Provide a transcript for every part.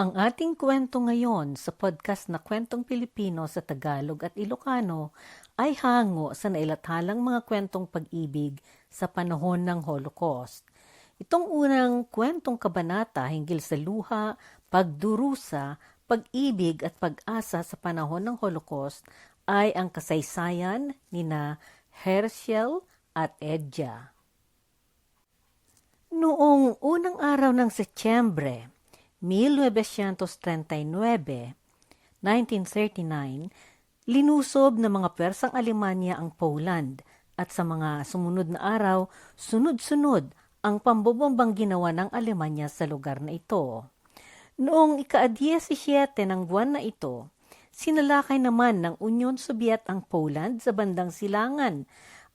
Ang ating kwento ngayon sa podcast na Kwentong Pilipino sa Tagalog at Ilocano ay hango sa nailathalang mga kwentong pag-ibig sa panahon ng Holocaust. Itong unang kwentong kabanata hinggil sa luha, pagdurusa, pag-ibig at pag-asa sa panahon ng Holocaust ay ang kasaysayan ni na Herschel at Edja. Noong unang araw ng Setyembre, 1939, 1939, linusob ng mga Persang Alemanya ang Poland at sa mga sumunod na araw, sunod-sunod ang pambobombang ginawa ng Alemanya sa lugar na ito. Noong ika-17 ng buwan na ito, sinalakay naman ng Union Soviet ang Poland sa bandang silangan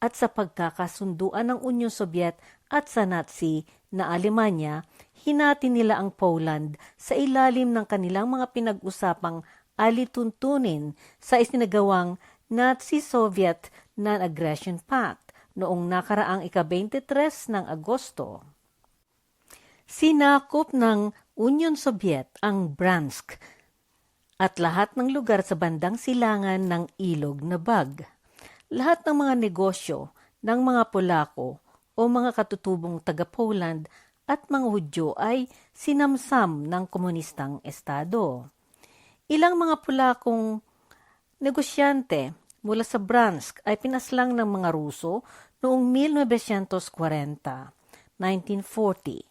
at sa pagkakasunduan ng Union Soviet at sa Nazi na Alemanya, hinati nila ang Poland sa ilalim ng kanilang mga pinag-usapang alituntunin sa isinagawang Nazi-Soviet Non-Aggression Pact noong nakaraang ika-23 ng Agosto. Sinakop ng Union Soviet ang Bransk at lahat ng lugar sa bandang silangan ng ilog na bag. Lahat ng mga negosyo ng mga Polako o mga katutubong taga-Poland at mga Hudyo ay sinamsam ng komunistang estado. Ilang mga Polakong negosyante mula sa Bransk ay pinaslang ng mga Ruso noong 1940, 1940.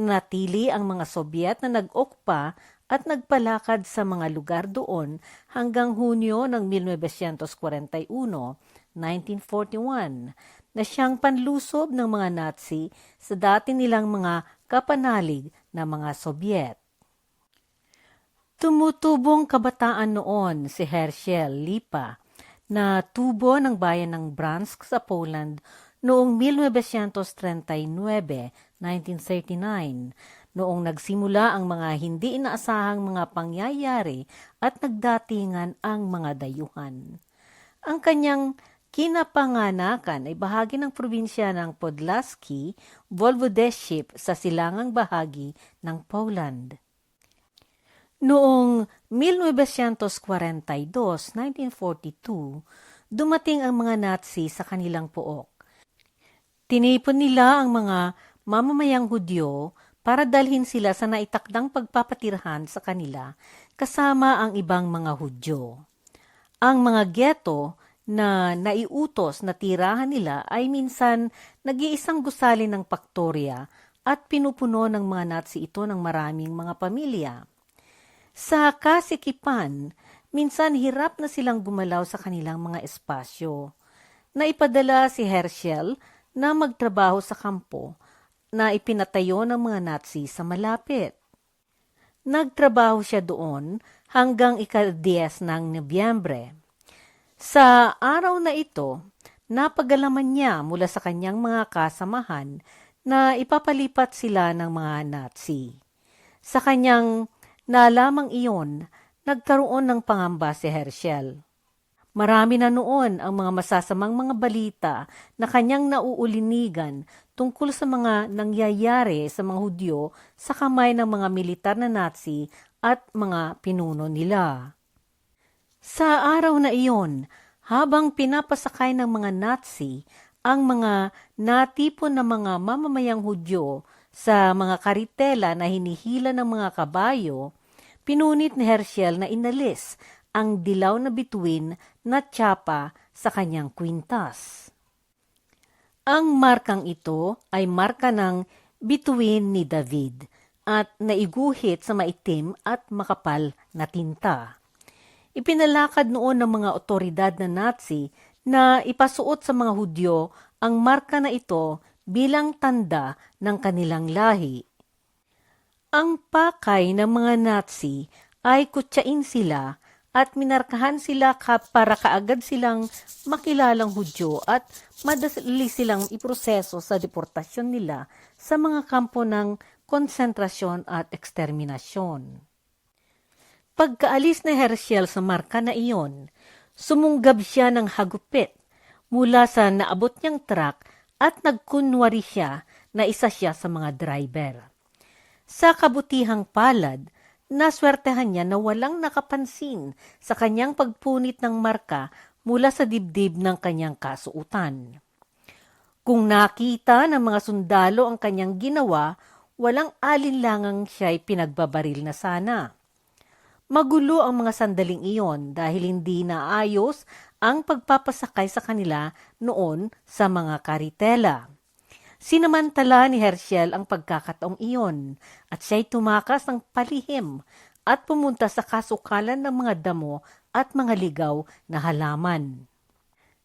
Natili ang mga Sobyet na nag-okpa at nagpalakad sa mga lugar doon hanggang Hunyo ng 1941, 1941, na siyang panlusob ng mga Nazi sa dati nilang mga kapanalig na mga Sobyet. Tumutubong kabataan noon si Herschel Lipa na tubo ng bayan ng Bransk sa Poland noong 1939, 1939, noong nagsimula ang mga hindi inaasahang mga pangyayari at nagdatingan ang mga dayuhan. Ang kanyang kinapanganakan ay bahagi ng probinsya ng Podlaski, Volvodeship sa silangang bahagi ng Poland. Noong 1942, 1942, dumating ang mga Nazi sa kanilang pook. Tinipon nila ang mga mamamayang Hudyo para dalhin sila sa naitakdang pagpapatirhan sa kanila kasama ang ibang mga Hudyo. Ang mga geto na naiutos na tirahan nila ay minsan nag-iisang gusali ng paktorya at pinupuno ng mga Nazi ito ng maraming mga pamilya. Sa kasikipan, minsan hirap na silang gumalaw sa kanilang mga espasyo. Naipadala si Herschel na magtrabaho sa kampo na ipinatayo ng mga Nazi sa malapit. Nagtrabaho siya doon hanggang ika-10 ng Nobyembre. Sa araw na ito, napagalaman niya mula sa kanyang mga kasamahan na ipapalipat sila ng mga Nazi. Sa kanyang nalamang iyon, nagkaroon ng pangamba si Herschel. Marami na noon ang mga masasamang mga balita na kanyang nauulinigan tungkol sa mga nangyayari sa mga Hudyo sa kamay ng mga militar na Nazi at mga pinuno nila. Sa araw na iyon, habang pinapasakay ng mga Nazi ang mga natipon na mga mamamayang Hudyo sa mga karitela na hinihila ng mga kabayo, pinunit ni Herschel na inalis ang dilaw na bituin na tsapa sa kanyang kwintas. Ang markang ito ay marka ng bituin ni David at naiguhit sa maitim at makapal na tinta. Ipinalakad noon ng mga otoridad na Nazi na ipasuot sa mga Hudyo ang marka na ito bilang tanda ng kanilang lahi. Ang pakay ng mga Nazi ay kutsain sila at minarkahan sila para kaagad silang makilalang Hudyo at madali silang iproseso sa deportasyon nila sa mga kampo ng konsentrasyon at eksterminasyon. Pagkaalis ni Herschel sa marka na iyon, sumunggab siya ng hagupit mula sa naabot niyang truck at nagkunwari siya na isa siya sa mga driver. Sa kabutihang palad, naswertehan niya na walang nakapansin sa kanyang pagpunit ng marka mula sa dibdib ng kanyang kasuutan. Kung nakita ng mga sundalo ang kanyang ginawa, walang alinlangang siya'y pinagbabaril na sana. Magulo ang mga sandaling iyon dahil hindi naayos ang pagpapasakay sa kanila noon sa mga karitela. Sinamantala ni Herschel ang pagkakataong iyon at siya'y tumakas ng palihim at pumunta sa kasukalan ng mga damo at mga ligaw na halaman.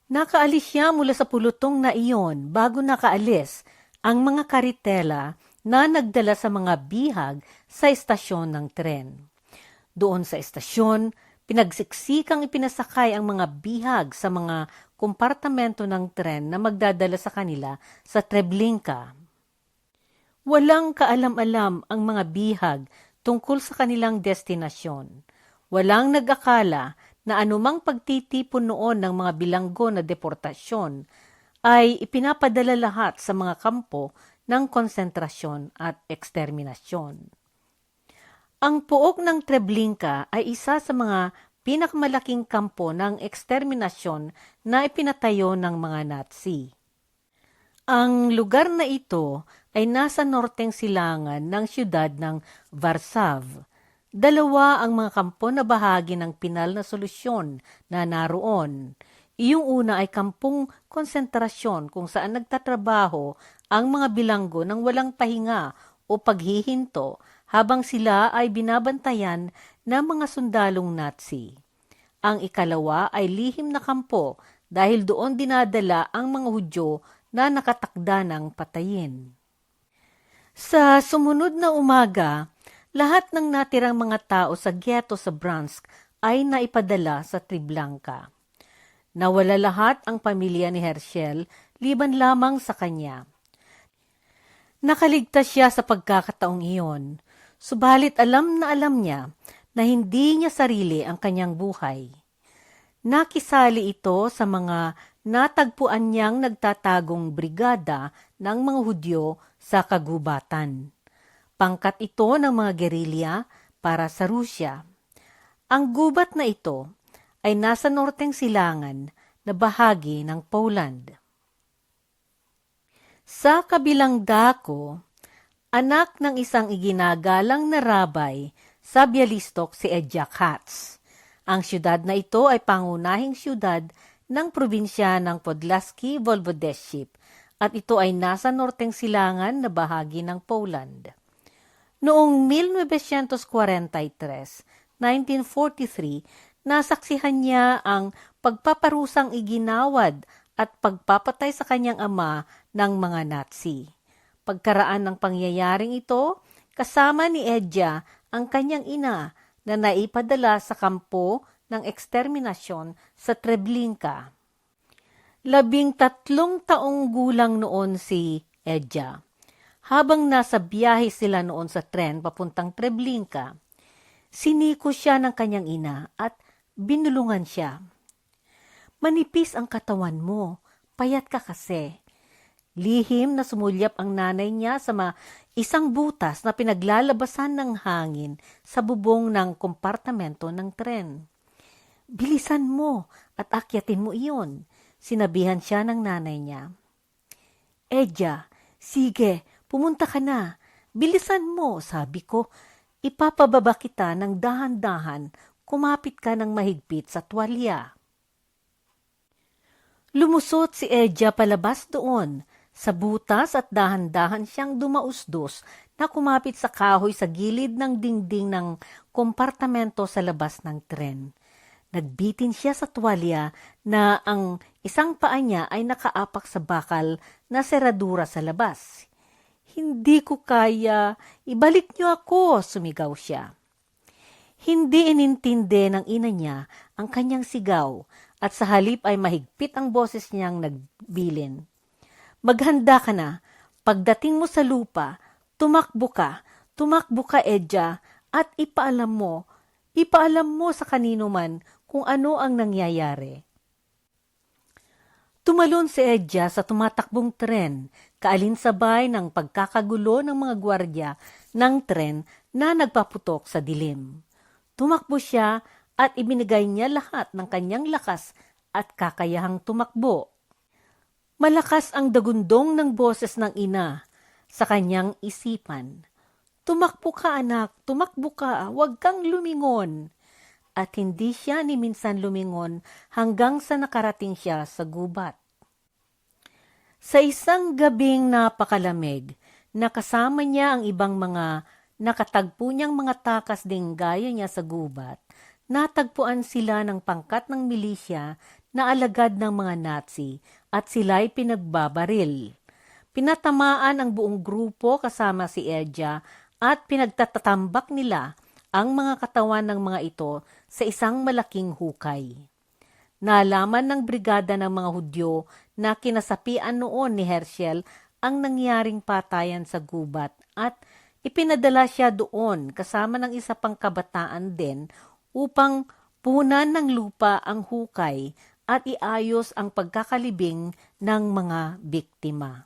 Nakaalis siya mula sa pulutong na iyon bago nakaalis ang mga karitela na nagdala sa mga bihag sa estasyon ng tren. Doon sa estasyon, pinagsiksikang ipinasakay ang mga bihag sa mga kompartamento ng tren na magdadala sa kanila sa Treblinka. Walang kaalam-alam ang mga bihag tungkol sa kanilang destinasyon. Walang nag-akala na anumang pagtitipon noon ng mga bilanggo na deportasyon ay ipinapadala lahat sa mga kampo ng konsentrasyon at eksterminasyon. Ang puok ng Treblinka ay isa sa mga pinakamalaking kampo ng eksterminasyon na ipinatayo ng mga Nazi. Ang lugar na ito ay nasa norteng silangan ng siyudad ng Varsav. Dalawa ang mga kampo na bahagi ng pinal na solusyon na naroon. Iyong una ay kampong konsentrasyon kung saan nagtatrabaho ang mga bilanggo ng walang pahinga o paghihinto habang sila ay binabantayan ng mga sundalong Nazi. Ang ikalawa ay lihim na kampo dahil doon dinadala ang mga Hudyo na nakatakda ng patayin. Sa sumunod na umaga, lahat ng natirang mga tao sa ghetto sa Bransk ay naipadala sa Triblanka. Nawala lahat ang pamilya ni Herschel liban lamang sa kanya. Nakaligtas siya sa pagkakataong iyon, subalit alam na alam niya na hindi niya sarili ang kanyang buhay. Nakisali ito sa mga natagpuan niyang nagtatagong brigada ng mga Hudyo sa kagubatan. Pangkat ito ng mga gerilya para sa Rusya. Ang gubat na ito ay nasa norteng silangan na bahagi ng Poland. Sa kabilang dako, anak ng isang iginagalang na rabay sa Bialystok si Edja Katz. Ang siyudad na ito ay pangunahing siyudad ng probinsya ng Podlaski Volvodeship at ito ay nasa norteng silangan na bahagi ng Poland. Noong 1943, 1943, nasaksihan niya ang pagpaparusang iginawad at pagpapatay sa kanyang ama ng mga Nazi. Pagkaraan ng pangyayaring ito, kasama ni Edja ang kanyang ina na naipadala sa kampo ng eksterminasyon sa Treblinka. Labing tatlong taong gulang noon si Edja. Habang nasa biyahe sila noon sa tren papuntang Treblinka, siniko siya ng kanyang ina at binulungan siya. Manipis ang katawan mo, payat ka kasi. Lihim na sumulyap ang nanay niya sa ma isang butas na pinaglalabasan ng hangin sa bubong ng kompartamento ng tren. Bilisan mo at akyatin mo iyon, sinabihan siya ng nanay niya. Edya, sige, pumunta ka na. Bilisan mo, sabi ko. Ipapababa kita ng dahan-dahan, kumapit ka ng mahigpit sa tuwalya. Lumusot si Edja palabas doon, sa butas at dahan-dahan siyang dumausdos na kumapit sa kahoy sa gilid ng dingding ng kompartamento sa labas ng tren. Nagbitin siya sa tuwalya na ang isang paa niya ay nakaapak sa bakal na seradura sa labas. Hindi ko kaya, ibalik niyo ako, sumigaw siya. Hindi inintindi ng ina niya ang kanyang sigaw at sa halip ay mahigpit ang boses niyang nagbilin. Maghanda ka na. Pagdating mo sa lupa, tumakbo ka, tumakbo ka, Edja, at ipaalam mo, ipaalam mo sa kanino man kung ano ang nangyayari. Tumalon si Edja sa tumatakbong tren, kaalinsabay ng pagkakagulo ng mga gwardya ng tren na nagpaputok sa dilim. Tumakbo siya at ibinigay niya lahat ng kanyang lakas at kakayahang tumakbo. Malakas ang dagundong ng boses ng ina sa kanyang isipan. Tumakbo ka anak, tumakbo ka, huwag kang lumingon. At hindi siya ni minsan lumingon hanggang sa nakarating siya sa gubat. Sa isang gabing napakalamig, nakasama niya ang ibang mga nakatagpo niyang mga takas ding gaya niya sa gubat, natagpuan sila ng pangkat ng milisya na alagad ng mga Nazi at sila'y pinagbabaril. Pinatamaan ang buong grupo kasama si Edja at pinagtatatambak nila ang mga katawan ng mga ito sa isang malaking hukay. Nalaman ng brigada ng mga Hudyo na kinasapian noon ni Herschel ang nangyaring patayan sa gubat at ipinadala siya doon kasama ng isa pang kabataan din upang punan ng lupa ang hukay at iayos ang pagkakalibing ng mga biktima.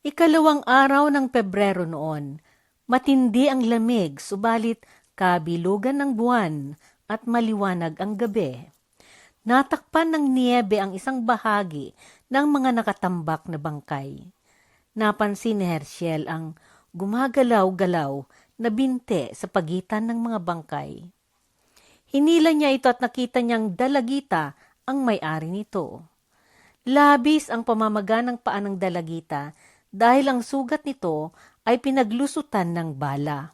Ikalawang araw ng Pebrero noon, matindi ang lamig subalit kabilugan ng buwan at maliwanag ang gabi. Natakpan ng niebe ang isang bahagi ng mga nakatambak na bangkay. Napansin ni Herschel ang gumagalaw-galaw na binte sa pagitan ng mga bangkay. Hinila niya ito at nakita niyang dalagita ang may-ari nito. Labis ang pamamaga ng paa ng dalagita dahil ang sugat nito ay pinaglusutan ng bala.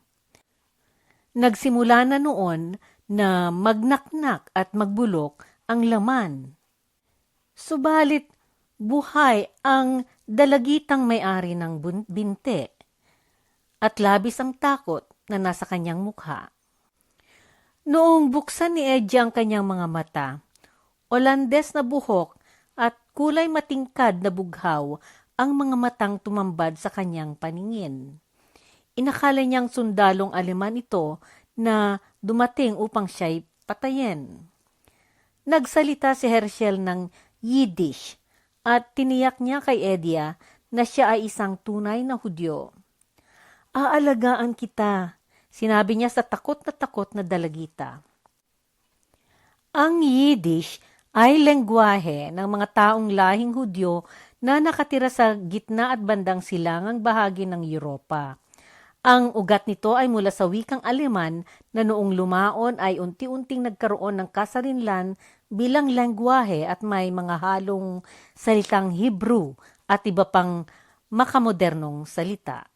Nagsimula na noon na magnaknak at magbulok ang laman. Subalit, buhay ang dalagitang may-ari ng binte at labis ang takot na nasa kanyang mukha. Noong buksan ni Edja ang kanyang mga mata, Olandes na buhok at kulay matingkad na bughaw ang mga matang tumambad sa kanyang paningin. Inakala niyang sundalong aleman ito na dumating upang siya'y patayin. Nagsalita si Herschel ng Yiddish at tiniyak niya kay Edia na siya ay isang tunay na Hudyo. Aalagaan kita, sinabi niya sa takot na takot na dalagita. Ang Yiddish ay lengguwahe ng mga taong lahing Hudyo na nakatira sa gitna at bandang silangang bahagi ng Europa. Ang ugat nito ay mula sa wikang Aleman na noong lumaon ay unti-unting nagkaroon ng kasarinlan bilang lengguwahe at may mga halong salitang Hebrew at iba pang makamodernong salita.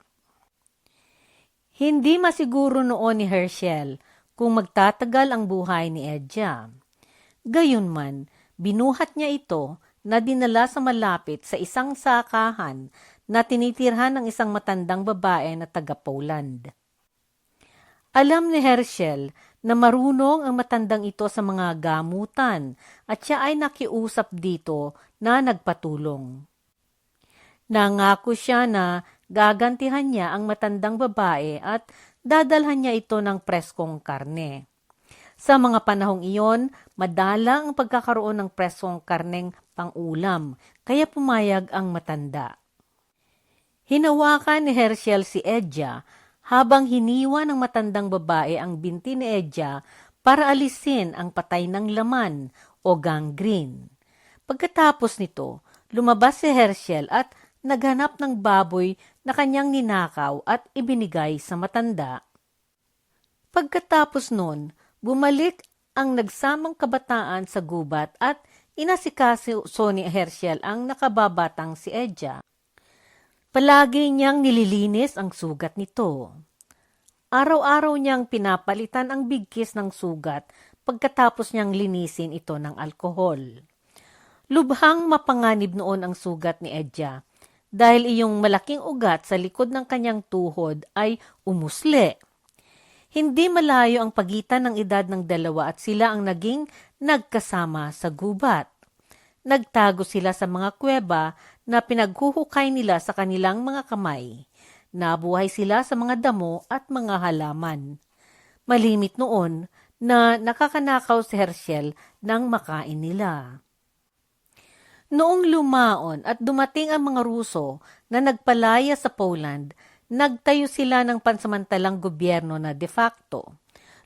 Hindi masiguro noon ni Herschel kung magtatagal ang buhay ni Edja. Gayunman, binuhat niya ito na dinala sa malapit sa isang sakahan na tinitirhan ng isang matandang babae na taga-Poland. Alam ni Herschel na marunong ang matandang ito sa mga gamutan at siya ay nakiusap dito na nagpatulong. Nangako siya na gagantihan niya ang matandang babae at dadalhan niya ito ng preskong karne. Sa mga panahong iyon, madalang ang pagkakaroon ng preskong karneng pang-ulam, kaya pumayag ang matanda. Hinawakan ni Herschel si Edja habang hiniwa ng matandang babae ang binti ni Edja para alisin ang patay ng laman o gangrene. Pagkatapos nito, lumabas si Herschel at naghanap ng baboy na kanyang ninakaw at ibinigay sa matanda. Pagkatapos nun, bumalik ang nagsamang kabataan sa gubat at inasikaso ni Herschel ang nakababatang si Edja. Palagi niyang nililinis ang sugat nito. Araw-araw niyang pinapalitan ang bigkis ng sugat pagkatapos niyang linisin ito ng alkohol. Lubhang mapanganib noon ang sugat ni Edja dahil iyong malaking ugat sa likod ng kanyang tuhod ay umusli. Hindi malayo ang pagitan ng edad ng dalawa at sila ang naging nagkasama sa gubat. Nagtago sila sa mga kuweba na pinaghuhukay nila sa kanilang mga kamay. Nabuhay sila sa mga damo at mga halaman. Malimit noon na nakakanakaw si Herschel ng makain nila. Noong lumaon at dumating ang mga Ruso na nagpalaya sa Poland, nagtayo sila ng pansamantalang gobyerno na de facto.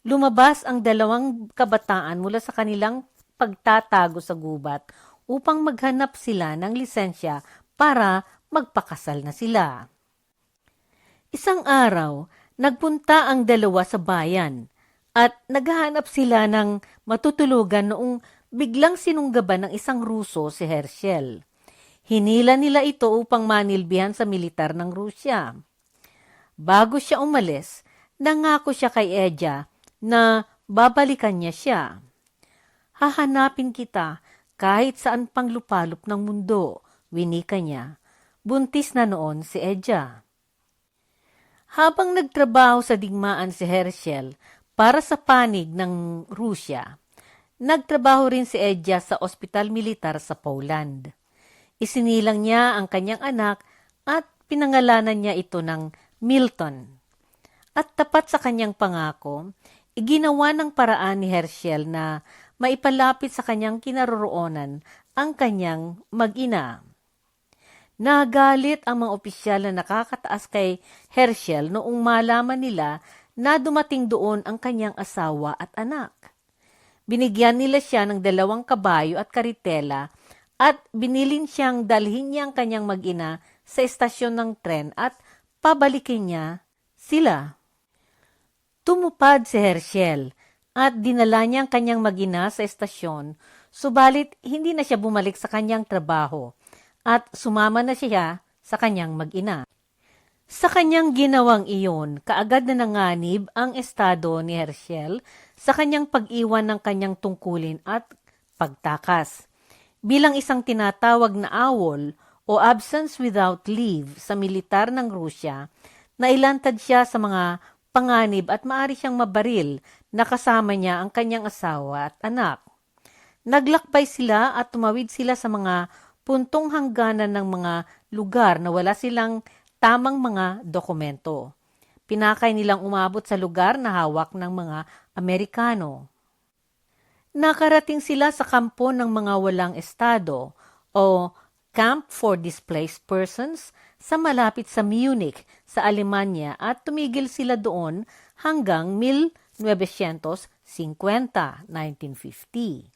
Lumabas ang dalawang kabataan mula sa kanilang pagtatago sa gubat upang maghanap sila ng lisensya para magpakasal na sila. Isang araw, nagpunta ang dalawa sa bayan at naghahanap sila ng matutulugan noong biglang sinunggaban ng isang Ruso si Herschel. Hinila nila ito upang manilbihan sa militar ng Rusya. Bago siya umalis, nangako siya kay Edja na babalikan niya siya. Hahanapin kita kahit saan pang lupalop ng mundo, winika niya. Buntis na noon si Edja. Habang nagtrabaho sa digmaan si Herschel para sa panig ng Rusya, nagtrabaho rin si Edja sa ospital militar sa Poland. Isinilang niya ang kanyang anak at pinangalanan niya ito ng Milton. At tapat sa kanyang pangako, iginawa ng paraan ni Herschel na maipalapit sa kanyang kinaroroonan ang kanyang mag-ina. Nagalit ang mga opisyal na nakakataas kay Herschel noong malaman nila na dumating doon ang kanyang asawa at anak. Binigyan nila siya ng dalawang kabayo at karitela at binilin siyang dalhin niya ang kanyang mag-ina sa estasyon ng tren at pabalikin niya sila. Tumupad si Herschel at dinala niya ang kanyang magina sa estasyon, subalit hindi na siya bumalik sa kanyang trabaho at sumama na siya sa kanyang magina. Sa kanyang ginawang iyon, kaagad na nanganib ang estado ni Herschel sa kanyang pag-iwan ng kanyang tungkulin at pagtakas. Bilang isang tinatawag na awol o absence without leave sa militar ng Rusya, nailantad siya sa mga panganib at maari siyang mabaril na kasama niya ang kanyang asawa at anak. Naglakbay sila at tumawid sila sa mga puntong hangganan ng mga lugar na wala silang tamang mga dokumento. Pinakay nilang umabot sa lugar na hawak ng mga Amerikano. Nakarating sila sa kampo ng mga walang estado o Camp for Displaced Persons sa malapit sa Munich sa Alemanya at tumigil sila doon hanggang 1950, 1950.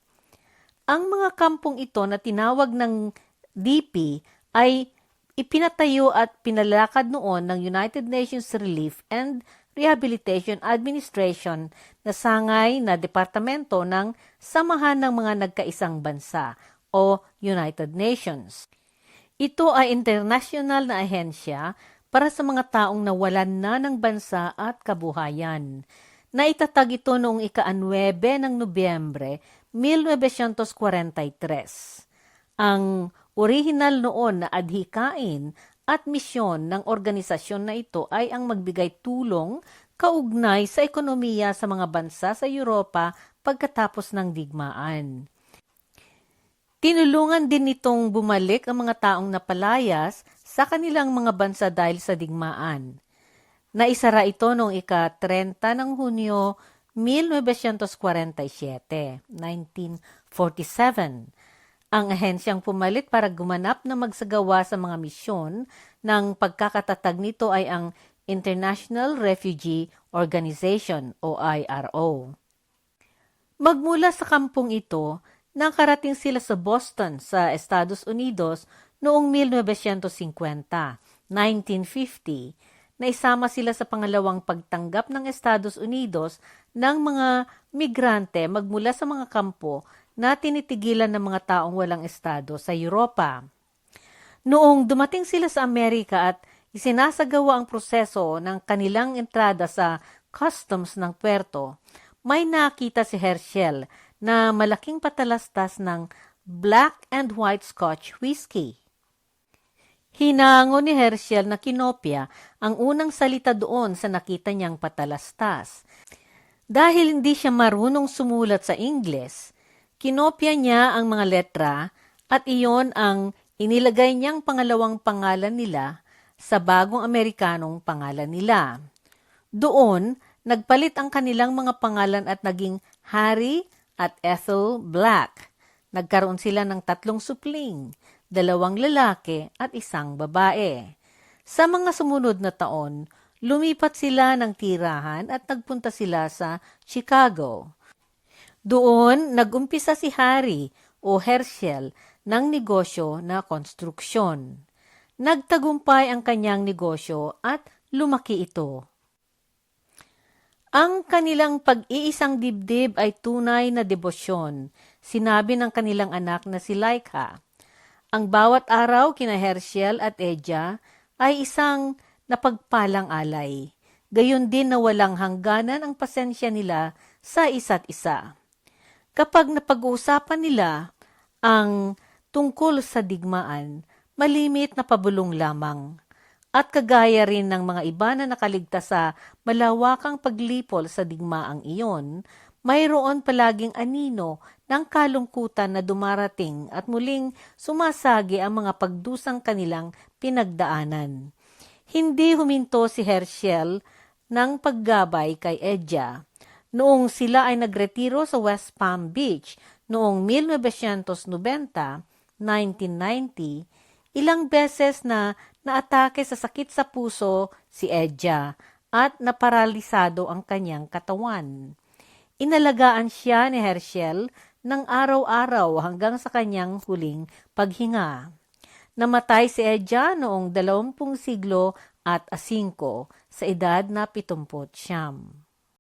Ang mga kampong ito na tinawag ng DP ay ipinatayo at pinalakad noon ng United Nations Relief and Rehabilitation Administration na sangay na departamento ng Samahan ng mga Nagkaisang Bansa o United Nations. Ito ay international na ahensya para sa mga taong nawalan na ng bansa at kabuhayan. Naitatag ito noong ika-9 ng Nobyembre 1943. Ang orihinal noon na adhikain at misyon ng organisasyon na ito ay ang magbigay tulong kaugnay sa ekonomiya sa mga bansa sa Europa pagkatapos ng digmaan. Tinulungan din nitong bumalik ang mga taong napalayas sa kanilang mga bansa dahil sa digmaan. Naisara ito noong ika-30 ng Hunyo 1947, 1947. Ang ahensyang pumalit para gumanap na magsagawa sa mga misyon ng pagkakatatag nito ay ang International Refugee Organization o IRO. Magmula sa kampong ito, nakarating sila sa Boston sa Estados Unidos noong 1950, 1950, na isama sila sa pangalawang pagtanggap ng Estados Unidos ng mga migrante magmula sa mga kampo na tinitigilan ng mga taong walang estado sa Europa. Noong dumating sila sa Amerika at isinasagawa ang proseso ng kanilang entrada sa customs ng puerto, may nakita si Herschel na malaking patalastas ng black and white scotch whiskey. Hinango ni Herschel na kinopya ang unang salita doon sa nakita niyang patalastas. Dahil hindi siya marunong sumulat sa Ingles, kinopya niya ang mga letra at iyon ang inilagay niyang pangalawang pangalan nila sa bagong Amerikanong pangalan nila. Doon, nagpalit ang kanilang mga pangalan at naging Harry at Ethel Black. Nagkaroon sila ng tatlong supling, dalawang lalaki at isang babae. Sa mga sumunod na taon, lumipat sila ng tirahan at nagpunta sila sa Chicago. Doon, nagumpisa si Harry o Herschel ng negosyo na konstruksyon. Nagtagumpay ang kanyang negosyo at lumaki ito. Ang kanilang pag-iisang dibdib ay tunay na debosyon, sinabi ng kanilang anak na si Laika. Ang bawat araw kina Herschel at Edja ay isang napagpalang alay. Gayon din na walang hangganan ang pasensya nila sa isa't isa. Kapag napag-uusapan nila ang tungkol sa digmaan, malimit na pabulong lamang. At kagaya rin ng mga iba na nakaligtas sa malawakang paglipol sa digmaang iyon, mayroon palaging anino ng kalungkutan na dumarating at muling sumasagi ang mga pagdusang kanilang pinagdaanan. Hindi huminto si Herschel ng paggabay kay Edja. Noong sila ay nagretiro sa West Palm Beach noong 1990, 1990, ilang beses na naatake sa sakit sa puso si Edja at naparalisado ang kanyang katawan. Inalagaan siya ni Herschel ng araw-araw hanggang sa kanyang huling paghinga. Namatay si Edja noong 20 siglo at asingko sa edad na 70 siyam.